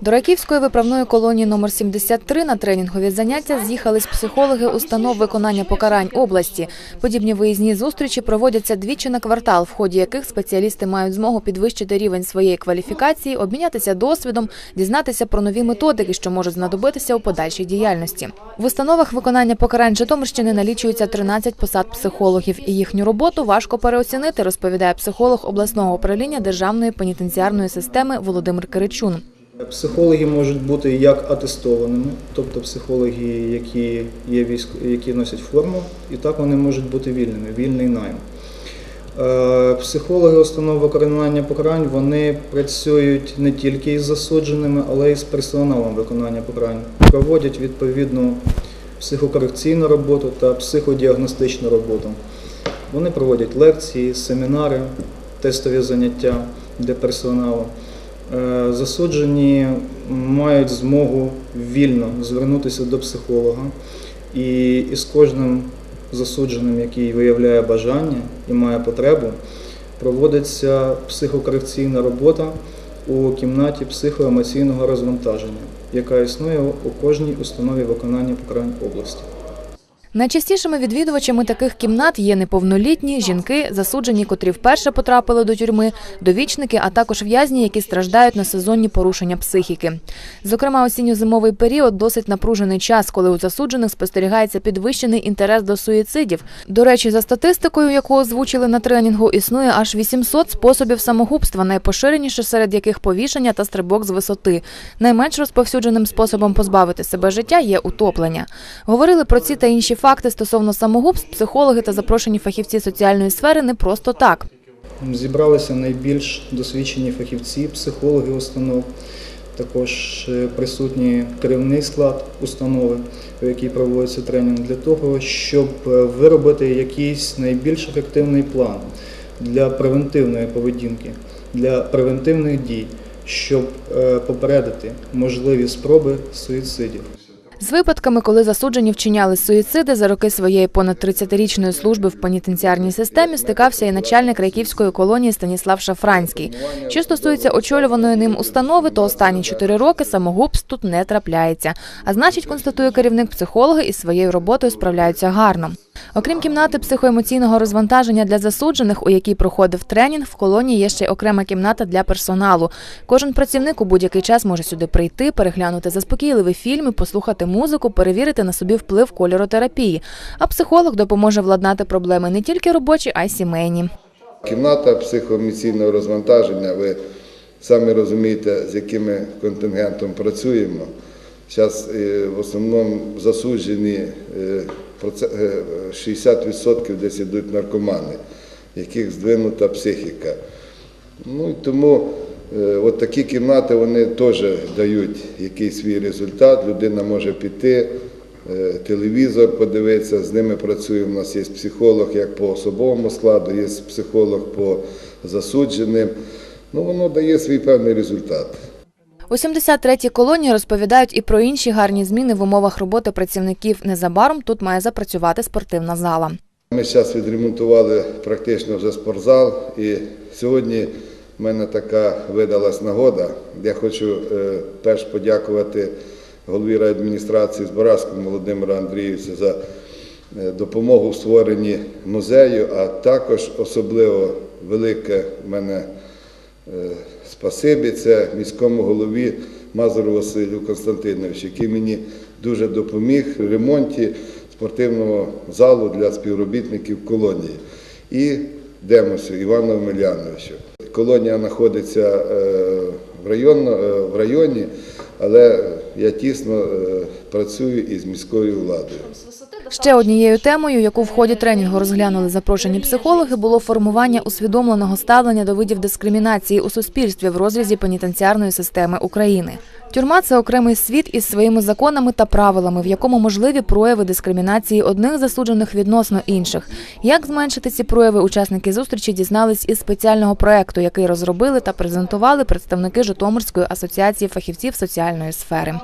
До Раківської виправної колонії номер 73 на тренінгові заняття з'їхались психологи установ виконання покарань області. Подібні виїзні зустрічі проводяться двічі на квартал, в ході яких спеціалісти мають змогу підвищити рівень своєї кваліфікації, обмінятися досвідом, дізнатися про нові методики, що можуть знадобитися у подальшій діяльності. В установах виконання покарань Житомирщини налічується 13 посад психологів, і їхню роботу важко переоцінити, розповідає психолог обласного управління Державної пенітенціарної системи Володимир Киричун. Психологи можуть бути як атестованими, тобто психологи, які, є військ... які носять форму, і так вони можуть бути вільними, вільний найм. Е, Психологи установ виконання покарань вони працюють не тільки із засудженими, але й з персоналом виконання покарань. Проводять відповідну психокорекційну роботу та психодіагностичну роботу. Вони проводять лекції, семінари, тестові заняття для персоналу. Е, Засуджені мають змогу вільно звернутися до психолога, і із кожним засудженим, який виявляє бажання і має потребу, проводиться психокорекційна робота у кімнаті психоемоційного розвантаження, яка існує у кожній установі виконання покарань області. Найчастішими відвідувачами таких кімнат є неповнолітні, жінки, засуджені, котрі вперше потрапили до тюрми, довічники, а також в'язні, які страждають на сезонні порушення психіки. Зокрема, осінньо-зимовий період досить напружений час, коли у засуджених спостерігається підвищений інтерес до суїцидів. До речі, за статистикою, яку озвучили на тренінгу, існує аж 800 способів самогубства, найпоширеніше серед яких повішення та стрибок з висоти. Найменш розповсюдженим способом позбавити себе життя є утоплення. Говорили про ці та інші факти стосовно самогубств психологи та запрошені фахівці соціальної сфери не просто так. Зібралися найбільш досвідчені фахівці, психологи установ, також е, присутній керівний склад установи, у якій проводиться тренінг, для того, щоб е, виробити якийсь найбільш ефективний план для превентивної поведінки, для превентивних дій, щоб е, попередити можливі спроби суїцидів. З випадками, коли засуджені вчиняли суїциди за роки своєї понад 30-річної служби в пенітенціарній системі, стикався і начальник Райківської колонії Станіслав Шафранський. Що стосується очолюваної ним установи, то останні чотири роки самогубств тут не трапляється. А значить, констатує керівник, психологи із своєю роботою справляються гарно. Окрім кімнати психоемоційного розвантаження для засуджених, у якій проходив тренінг, в колонії є ще окрема кімната для персоналу. Кожен працівник у будь-який час може сюди прийти, переглянути заспокійливі фільми, послухати музику, перевірити на собі вплив кольоротерапії. А психолог допоможе владнати проблеми не тільки робочі, а й сімейні. Кімната психоемоційного розвантаження, ви самі розумієте, з яким контингентом працюємо. Зараз в основному засуджені е, е, 60% десь йдуть наркомани, яких здвинута психіка. Ну, і тому е, от такі кімнати вони теж дають якийсь свій результат. Людина може піти, е, телевізор подивитися, з ними працюємо. У нас є психолог як по особовому складу, є психолог по засудженим. Ну, воно дає свій певний результат. У 73-й колонії розповідають і про інші гарні зміни в умовах роботи працівників. Незабаром тут має запрацювати спортивна зала. Ми зараз відремонтували практично вже спортзал, і сьогодні в мене така видалась нагода. Я хочу е, перш подякувати голові райадміністрації Збаразькому Володимиру Андрійовичу за е, допомогу в створенні музею, а також особливо велике в мене спасибі це міському голові Мазуру Василю Константиновичу, який мені дуже допоміг в ремонті спортивного залу для співробітників колонії. І Демосу Івану Омеляновичу. Колонія знаходиться е, в, районно, е, в районі, але я тісно е, працюю із міською владою. Ще однією темою, яку в ході тренінгу розглянули запрошені психологи, було формування усвідомленого ставлення до видів дискримінації у суспільстві в розрізі пенітенціарної системи України. Тюрма це окремий світ із своїми законами та правилами, в якому можливі прояви дискримінації одних засуджених відносно інших. Як зменшити ці прояви, учасники зустрічі дізнались із спеціального проекту, який розробили та презентували представники Житомирської асоціації фахівців соціальної сфери.